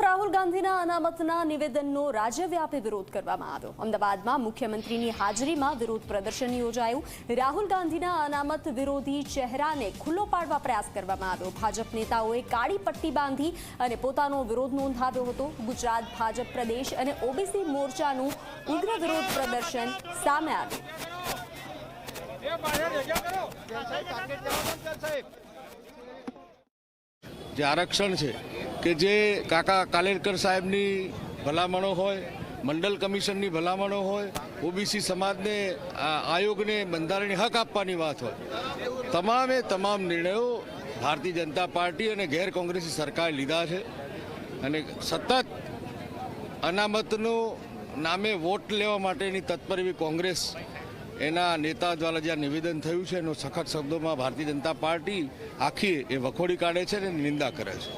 તરફ રાહુલ ગાંધીના અનામતના નિવેદનનો રાજ્યવ્યાપી વિરોધ કરવામાં આવ્યો. અમદાવાદમાં મુખ્યમંત્રીની હાજરીમાં વિરોધ પ્રદર્શન યોજાયું. રાહુલ ગાંધીના અનામત વિરોધી ચહેરાને ખુલ્લો પાડવા પ્રયાસ કરવામાં આવ્યો. ભાજપ નેતાઓએ કાળી પટ્ટી બાંધી અને પોતાનો વિરોધ નોંધાવ્યો હતો. ગુજરાત, ભાજપ પ્રદેશ અને ઓબીસી મોરચાનું ઉગ્ર વિરોધ પ્રદર્શન સામે આવ્યું. જે આરક્ષણ છે કે જે કાકા કાલેરકર સાહેબની ભલામણો હોય મંડળ કમિશનની ભલામણો હોય, ઓબીસી સમાજને આયોગને બંધારણીય હક આપવાની વાત હોય. તમામે તમામ નિર્ણયો ભારતીય જનતા પાર્ટી અને ગેર કોંગ્રેસી સરકારે લીધા છે. અને સતત અનામતનો નામે વોટ લેવા માટેની તત્પર એવી કોંગ્રેસ એના નેતા દ્વારા જ્યાં નિવેદન થયું છે, એનો સખત શબ્દોમાં ભારતીય જનતા પાર્ટી આખી એ વખોડી કાઢે છે અને નિંદા કરે છે.